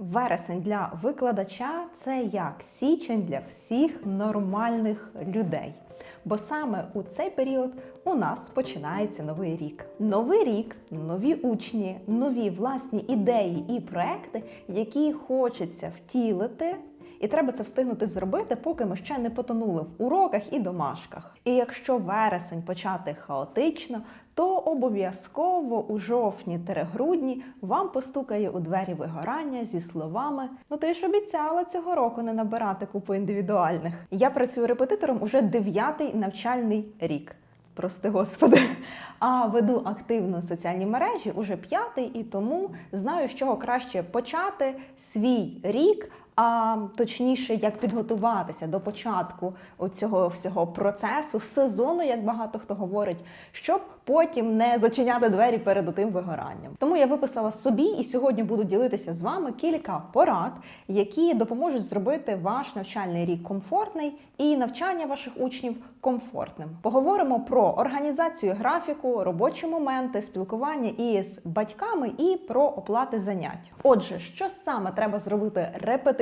Вересень для викладача це як січень для всіх нормальних людей. Бо саме у цей період у нас починається новий рік. Новий рік, нові учні, нові власні ідеї і проекти, які хочеться втілити. І треба це встигнути зробити, поки ми ще не потонули в уроках і домашках. І якщо вересень почати хаотично, то обов'язково у жовтні-грудні вам постукає у двері вигорання зі словами: Ну ти ж обіцяла цього року не набирати купу індивідуальних. Я працюю репетитором уже дев'ятий навчальний рік. Прости господи, а веду активно соціальні мережі уже п'ятий, і тому знаю, з чого краще почати свій рік, а точніше, як підготуватися до початку цього всього процесу, сезону, як багато хто говорить, щоб потім не зачиняти двері перед тим вигоранням. Тому я виписала собі і сьогодні буду ділитися з вами кілька порад, які допоможуть зробити ваш навчальний рік комфортний і навчання ваших учнів комфортним. Поговоримо про організацію графіку, робочі моменти, спілкування із батьками і про оплати занять. Отже, що саме треба зробити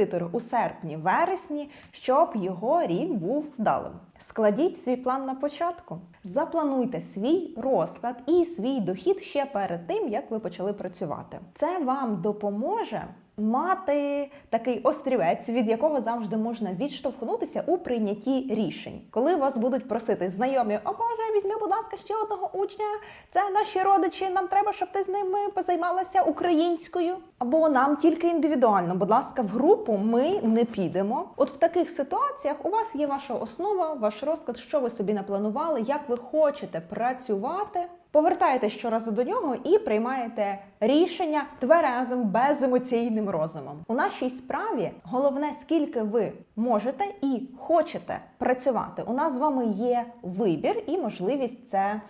репетитору у серпні-вересні, щоб його рік був вдалим? Складіть свій план на початку. Заплануйте свій розклад і свій дохід ще перед тим, як ви почали працювати. Це вам допоможе мати такий острівець, від якого завжди можна відштовхнутися у прийнятті рішень. Коли вас будуть просити знайомі, о Боже, візьми, будь ласка, ще одного учня. Це наші родичі. Нам треба, щоб ти з ними позаймалася українською. Або нам тільки індивідуально. Будь ласка, в групу ми не підемо. От в таких ситуаціях у вас є ваша основа, ваш розклад, що ви собі напланували, як ви хочете працювати. Повертаєтесь щоразу до нього і приймаєте рішення тверезим, беземоційним розумом. У нашій справі головне, скільки ви можете і хочете працювати. У нас з вами є вибір і можливість це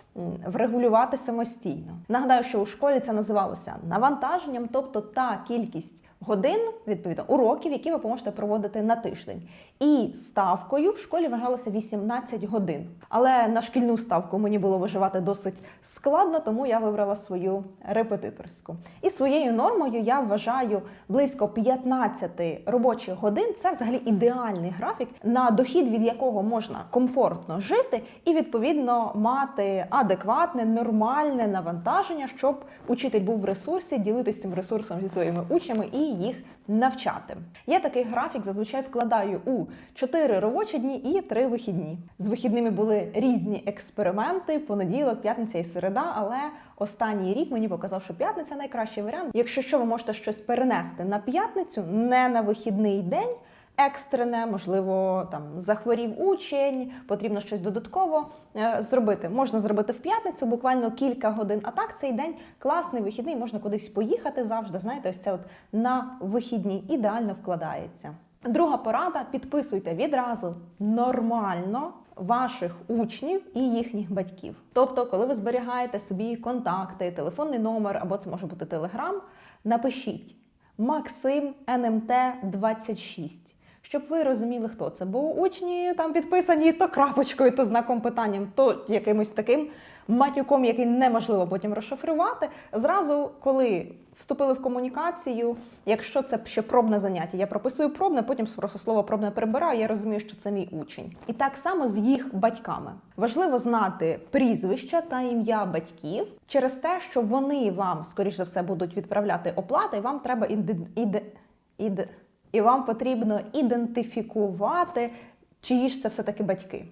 врегулювати самостійно. Нагадаю, що у школі це називалося навантаженням, тобто та кількість годин, відповідно, уроків, які ви можете проводити на тиждень. І ставкою в школі вважалося 18 годин. Але на шкільну ставку мені було виживати досить складно, тому я вибрала свою репетиторську. І своєю нормою я вважаю близько 15 робочих годин. Це взагалі ідеальний графік, на дохід від якого можна комфортно жити і відповідно мати адекватне, нормальне навантаження, щоб учитель був в ресурсі, ділитися цим ресурсом зі своїми учнями і їх навчати. Я такий графік зазвичай вкладаю у 4 робочі дні і 3 вихідні. З вихідними були різні експерименти: понеділок, п'ятниця і середа. Але останній рік мені показав, що п'ятниця найкращий варіант. Якщо що, ви можете щось перенести на п'ятницю, не на вихідний день. Екстрене, можливо, там захворів учень, потрібно щось додатково е, зробити. Можна зробити в п'ятницю, буквально кілька годин. А так цей день класний вихідний, можна кудись поїхати завжди. Знаєте, ось це от на вихідні ідеально вкладається. Друга порада: підписуйте відразу нормально ваших учнів і їхніх батьків. Тобто, коли ви зберігаєте собі контакти, телефонний номер або це може бути телеграм, напишіть Максим НМТ 26 щоб ви розуміли, хто це. Бо учні там підписані то крапочкою, то знаком питанням, то якимось таким матюком, який неможливо потім розшифрувати. Зразу, коли вступили в комунікацію, якщо це ще пробне заняття, я прописую пробне, потім просто слово пробне прибираю, я розумію, що це мій учень. І так само з їх батьками. Важливо знати прізвища та ім'я батьків через те, що вони вам, скоріш за все, будуть відправляти оплати, і вам треба іде. іде, іде і вам потрібно ідентифікувати, чиї ж це все-таки батьки.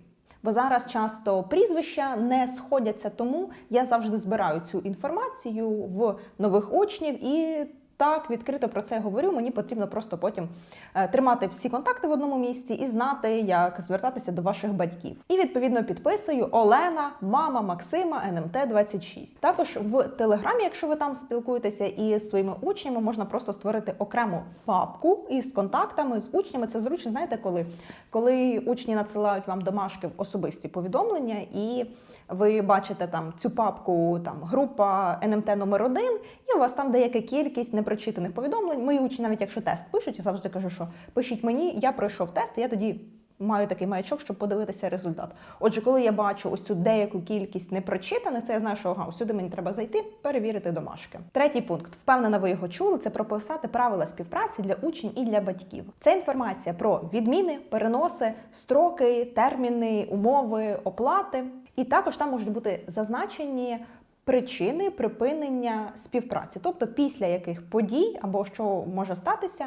Бо зараз часто прізвища не сходяться, тому я завжди збираю цю інформацію в нових учнів і. Так, відкрито про це говорю. Мені потрібно просто потім е, тримати всі контакти в одному місці і знати, як звертатися до ваших батьків. І відповідно підписую Олена, мама Максима, НМТ 26. Також в Телеграмі, якщо ви там спілкуєтеся із своїми учнями, можна просто створити окрему папку із контактами з учнями. Це зручно, знаєте, коли, коли учні надсилають вам домашки в особисті повідомлення, і ви бачите там цю папку, там група НМТ номер 1 і у вас там деяка кількість непрочитаних повідомлень. Мої учні, навіть якщо тест пишуть, я завжди кажу, що пишіть мені, я пройшов тест, і я тоді маю такий маячок, щоб подивитися результат. Отже, коли я бачу ось цю деяку кількість непрочитаних, це я знаю, що ага, сюди мені треба зайти, перевірити домашки. Третій пункт, впевнена, ви його чули. Це прописати правила співпраці для учнів і для батьків. Це інформація про відміни, переноси, строки, терміни, умови, оплати. І також там можуть бути зазначені причини припинення співпраці, тобто після яких подій або що може статися,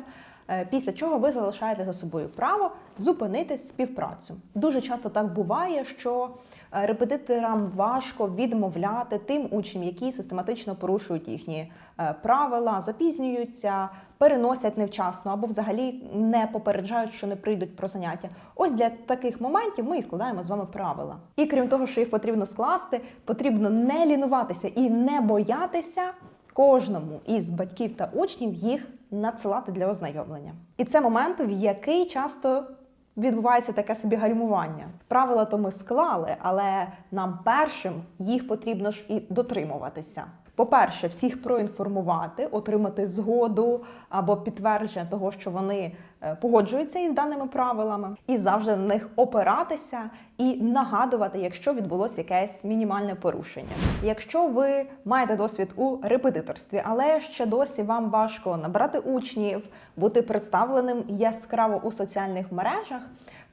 після чого ви залишаєте за собою право зупинити співпрацю. Дуже часто так буває, що е, репетиторам важко відмовляти тим учням, які систематично порушують їхні е, правила, запізнюються, переносять невчасно або взагалі не попереджають, що не прийдуть про заняття. Ось для таких моментів ми і складаємо з вами правила. І крім того, що їх потрібно скласти, потрібно не лінуватися і не боятися кожному із батьків та учнів їх надсилати для ознайомлення. І це момент, в який часто відбувається таке собі гальмування. Правила то ми склали, але нам першим їх потрібно ж і дотримуватися. По-перше, всіх проінформувати, отримати згоду або підтвердження того, що вони е, погоджуються із даними правилами, і завжди на них опиратися і нагадувати, якщо відбулося якесь мінімальне порушення. Якщо ви маєте досвід у репетиторстві, але ще досі вам важко набрати учнів, бути представленим яскраво у соціальних мережах.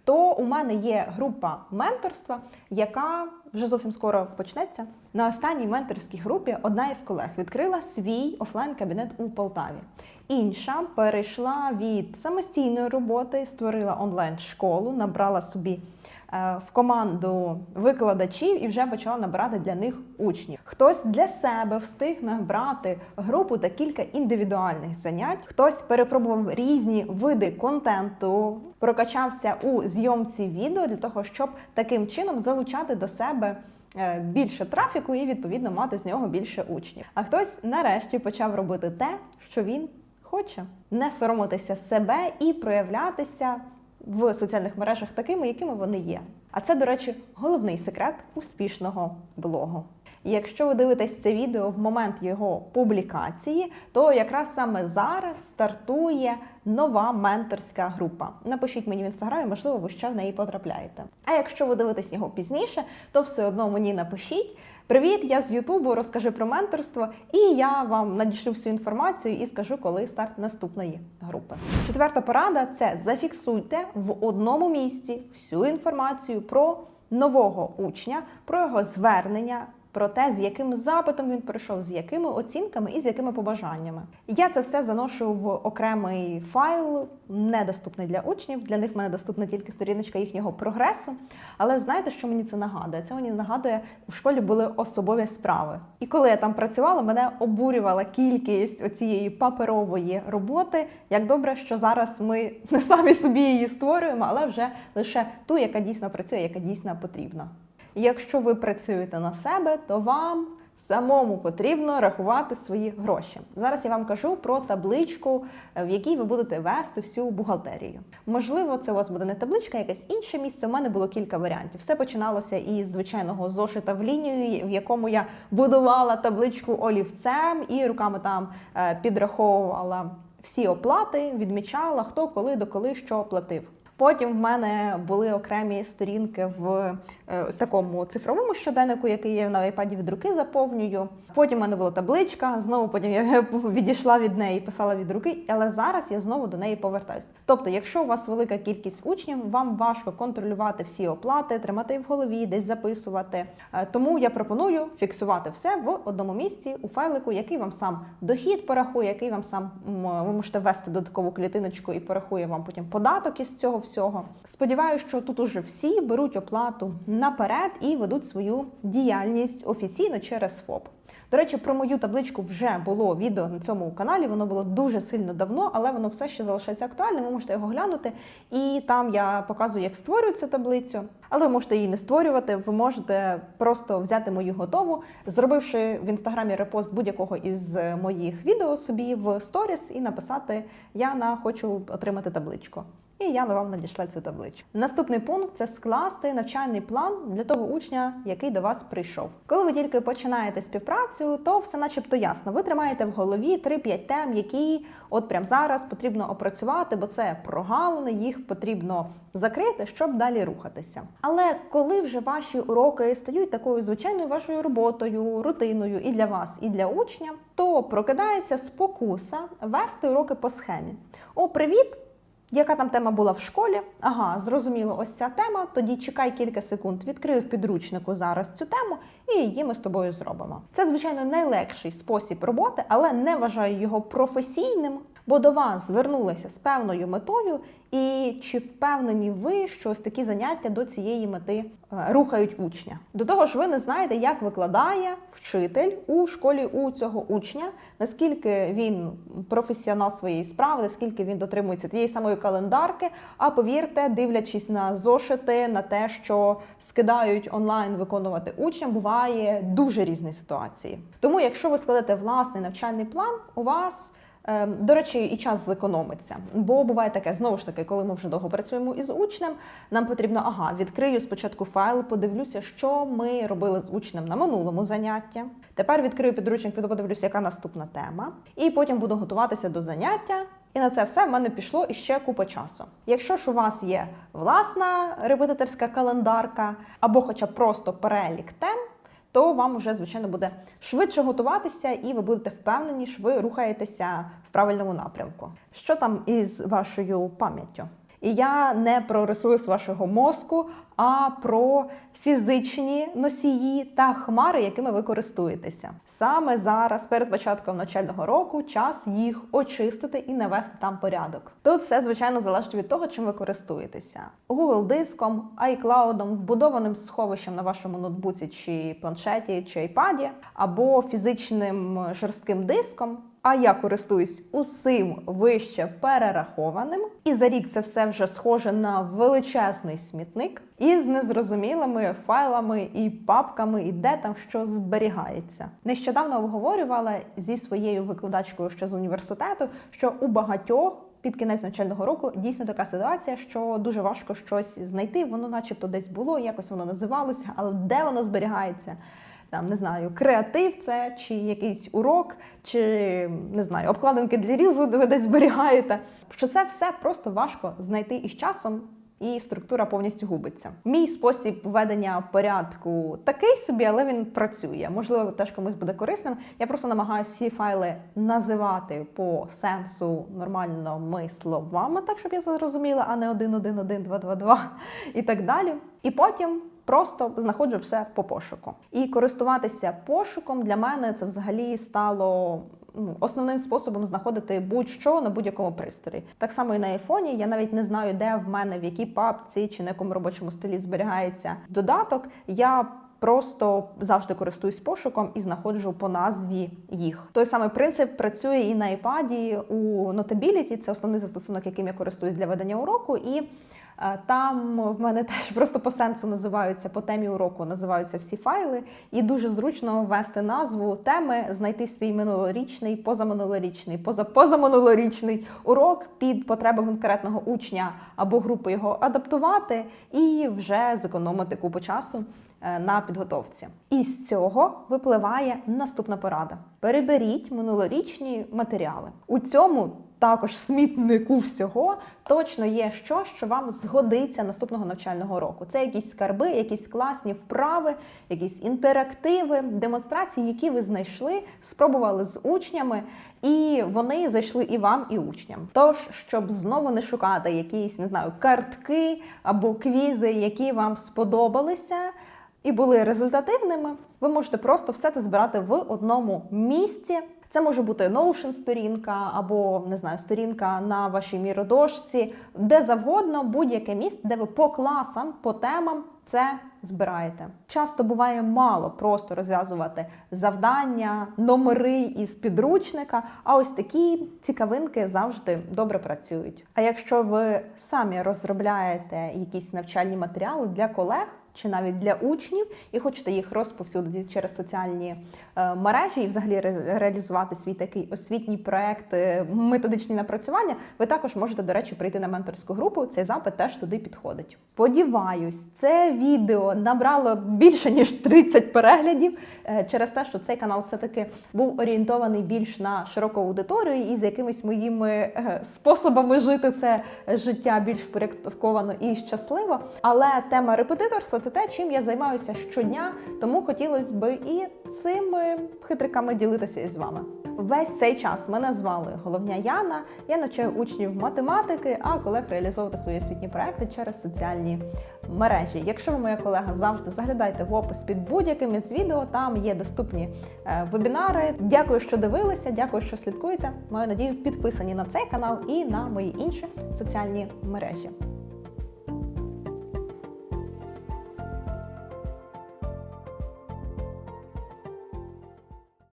То у мене є група менторства, яка вже зовсім скоро почнеться. На останній менторській групі одна із колег відкрила свій офлайн-кабінет у Полтаві. Інша перейшла від самостійної роботи, створила онлайн-школу, набрала собі в команду викладачів і вже почала набирати для них учнів. Хтось для себе встиг набрати групу та кілька індивідуальних занять. Хтось перепробував різні види контенту, прокачався у зйомці відео для того, щоб таким чином залучати до себе. е, Більше трафіку і відповідно мати з нього більше учнів. А хтось нарешті почав робити те, що він хоче не соромитися себе і проявлятися в соціальних мережах такими, якими вони є. А це, до речі, головний секрет успішного блогу. І Якщо ви дивитесь це відео в момент його публікації, то якраз саме зараз стартує нова менторська група. Напишіть мені в інстаграмі, можливо, ви ще в неї потрапляєте. А якщо ви дивитесь його пізніше, то все одно мені напишіть. Привіт, я з Ютубу, розкажи про менторство, і я вам надішлю всю інформацію і скажу, коли старт наступної групи. Четверта порада це зафіксуйте в одному місці всю інформацію про нового учня, про його звернення. Про те, з яким запитом він прийшов, з якими оцінками і з якими побажаннями. Я це все заношу в окремий файл, недоступний для учнів. Для них в мене доступна тільки сторіночка їхнього прогресу. Але знаєте, що мені це нагадує? Це мені нагадує, в школі були особові справи. І коли я там працювала, мене обурювала кількість оцієї паперової роботи. Як добре, що зараз ми не самі собі її створюємо, але вже лише ту, яка дійсно працює, яка дійсно потрібна. Якщо ви працюєте на себе, то вам самому потрібно рахувати свої гроші. Зараз я вам кажу про табличку, е, в якій ви будете вести всю бухгалтерію. Можливо, це у вас буде не табличка, а якесь інше місце. У мене було кілька варіантів. Все починалося із звичайного зошита в лінію, в якому я будувала табличку олівцем і руками там е, підраховувала всі оплати, відмічала, хто коли до коли що оплатив. Потім в мене були окремі сторінки в е, такому цифровому щоденнику, який я на iPad від руки заповнюю. Потім в мене була табличка. Знову потім я відійшла від неї, писала від руки, але зараз я знову до неї повертаюсь. Тобто, якщо у вас велика кількість учнів, вам важко контролювати всі оплати, тримати в голові, десь записувати. Е, Тому я пропоную фіксувати все в одному місці у файлику, який вам сам дохід порахує, який вам сам ви можете ввести додаткову клітиночку і порахує вам потім податок із цього всього. Сподіваюся, що тут уже всі беруть оплату наперед і ведуть свою діяльність офіційно через ФОП. До речі, про мою табличку вже було відео на цьому каналі. Воно було дуже сильно давно, але воно все ще залишається актуальним. Ви можете його глянути. І там я показую, як створюють цю таблицю. Але ви можете її не створювати. Ви можете просто взяти мою готову, зробивши в інстаграмі репост будь-якого із моїх відео собі в сторіс і написати Яна, хочу отримати табличку. І я вам надійшла цю табличку. Наступний пункт це скласти навчальний план для того учня, який до вас прийшов. Коли ви тільки починаєте співпрацю, то все начебто ясно. Ви тримаєте в голові 3-5 тем, які от прямо зараз потрібно опрацювати, бо це прогалини, їх потрібно закрити, щоб далі рухатися. Але коли вже ваші уроки стають такою звичайною вашою роботою, рутиною і для вас, і для учня, то прокидається спокуса вести уроки по схемі. О, привіт! Яка там тема була в школі? Ага, зрозуміло, ось ця тема. Тоді чекай кілька секунд, відкрию в підручнику зараз цю тему, і її ми з тобою зробимо. Це, звичайно, найлегший спосіб роботи, але не вважаю його професійним, бо до вас звернулися з певною метою, і чи впевнені ви, що ось такі заняття до цієї мети е, рухають учня? До того ж, ви не знаєте, як викладає вчитель у школі у цього учня, наскільки він професіонал своєї справи, наскільки він дотримується тієї самої календарки. А повірте, дивлячись на зошити, на те, що скидають онлайн виконувати учням, буває дуже різні ситуації. Тому, якщо ви складете власний навчальний план, у вас До речі, і час зекономиться. Бо буває таке, знову ж таки, коли ми вже довго працюємо із учнем, нам потрібно, ага, відкрию спочатку файл, подивлюся, що ми робили з учнем на минулому занятті. Тепер відкрию підручник, піду подивлюся, яка наступна тема. І потім буду готуватися до заняття. І на це все в мене пішло іще купа часу. Якщо ж у вас є власна репетиторська календарка, або хоча б просто перелік тем, то вам вже, звичайно, буде швидше готуватися, і ви будете впевнені, що ви рухаєтеся в правильному напрямку. Що там із вашою пам'яттю? І я не про ресурс вашого мозку, а про фізичні носії та хмари, якими ви користуєтеся. Саме зараз, перед початком навчального року, час їх очистити і навести там порядок. Тут все, звичайно, залежить від того, чим ви користуєтеся: Google диском, iCloud, вбудованим сховищем на вашому ноутбуці чи планшеті чи iPad, або фізичним жорстким диском. А я користуюсь усім вище перерахованим, і за рік це все вже схоже на величезний смітник із незрозумілими файлами і папками, і де там що зберігається. Нещодавно обговорювала зі своєю викладачкою ще з університету, що у багатьох. Під кінець навчального року дійсно така ситуація, що дуже важко щось знайти. Воно, начебто, десь було, якось воно називалося, але де воно зберігається? Там не знаю, креатив це чи якийсь урок, чи не знаю, обкладинки для рілзу, де ви десь зберігаєте. Що це все просто важко знайти із часом. І структура повністю губиться. Мій спосіб ведення порядку такий собі, але він працює. Можливо, теж комусь буде корисним. Я просто намагаюся всі файли називати по сенсу нормальними словами, так щоб я зрозуміла, а не 1, 1, 1, 2, 2, 2 і так далі. І потім просто знаходжу все по пошуку. І користуватися пошуком для мене це взагалі стало. ну, Основним способом знаходити будь-що на будь-якому пристрої. Так само і на айфоні. Я навіть не знаю, де в мене в якій папці чи на якому робочому столі зберігається додаток. Я Просто завжди користуюсь пошуком і знаходжу по назві їх. Той самий принцип працює і на iPad, у Notability, це основний застосунок, яким я користуюсь для ведення уроку. І е, там в мене теж просто по сенсу називаються по темі уроку, називаються всі файли, і дуже зручно ввести назву теми, знайти свій минулорічний, позаминулорічний, позапозаминулорічний урок під потреби конкретного учня або групи його адаптувати і вже зекономити купу часу. Е, на підготовці. І з цього випливає наступна порада: переберіть минулорічні матеріали. У цьому також смітнику всього точно є щось, що вам згодиться наступного навчального року. Це якісь скарби, якісь класні вправи, якісь інтерактиви, демонстрації, які ви знайшли, спробували з учнями, і вони зайшли і вам, і учням. Тож, щоб знову не шукати якісь, не знаю, картки або квізи, які вам сподобалися і були результативними, ви можете просто все це збирати в одному місці. Це може бути Notion сторінка або не знаю, сторінка на вашій міродошці, де завгодно будь-яке місце, де ви по класам, по темам це збираєте. Часто буває мало просто розв'язувати завдання, номери із підручника. А ось такі цікавинки завжди добре працюють. А якщо ви самі розробляєте якісь навчальні матеріали для колег чи навіть для учнів, і хочете їх розповсюдити через соціальні е, мережі і взагалі реалізувати свій такий освітній проект, е, методичні напрацювання, ви також можете, до речі, прийти на менторську групу. Цей запит теж туди підходить. Сподіваюсь, це відео набрало більше ніж 30 переглядів е, через те, що цей канал все-таки був орієнтований більш на широку аудиторію і з якимись моїми способами жити це життя більш впорядковано і щасливо. Але тема репетиторства це те, чим я займаюся щодня, тому хотілося б і цими хитриками ділитися із вами. Весь цей час мене звали головня Яна. Я навчаю учнів математики, а колег реалізовувати свої освітні проекти через соціальні мережі. Якщо ви моя колега, завжди заглядайте в опис під будь-яким із відео. Там є доступні е, вебінари. Дякую, що дивилися. Дякую, що слідкуєте. Маю надію, підписані на цей канал і на мої інші соціальні мережі.